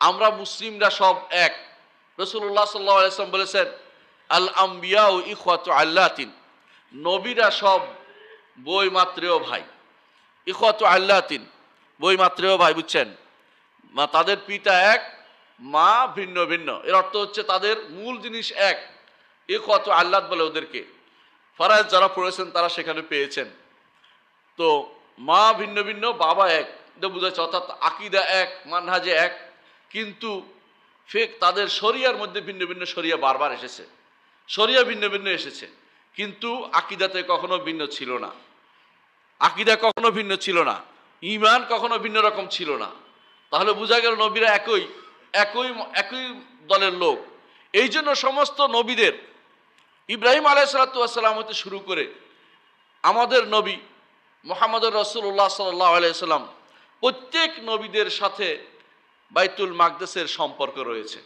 আমরা মুসলিমরা সব এক। রসুল্লাহ সাল্লাহ আলাইসলাম বলেছেন আল আম্বিয়াউ ইখাত আল্লাতিন। নবীরা সব বই মাত্রেও ভাই। ইখাত আল্লাতিন বই মাত্রেও ভাই, বুঝছেন? মা, তাদের পিতা এক, মা ভিন্ন ভিন্ন। এর অর্থ হচ্ছে তাদের মূল জিনিস এক কত আল্লাহ বলে ওদেরকে। ফরাজ যারা পড়েছেন তারা সেখানে পেয়েছেন। তো মা ভিন্ন ভিন্ন, বাবা এক। এটা বোঝাচ্ছে, অর্থাৎ আকিদা এক, মানহাজে এক। কিন্তু ফেক, তাদের শরিয়ার মধ্যে ভিন্ন ভিন্ন শরিয়া বারবার এসেছে। শরিয়া ভিন্ন ভিন্ন এসেছে। কিন্তু আকিদাতে কখনো ভিন্ন ছিল না। আকিদা কখনো ভিন্ন ছিল না। ইমান কখনো ভিন্ন রকম ছিল না। তাহলে বোঝা গেল নবীরা একই একই একই দলের লোক। এই জন্য সমস্ত নবীদের, ইব্রাহিম আলাইসালাতাম হতে শুরু করে আমাদের নবী মোহাম্মদ রসুল্লাহ সাল্লাহ আলাইসাল্লাম প্রত্যেক নবীদের সাথে বাইতুল মাকদেসের সম্পর্ক রয়েছে।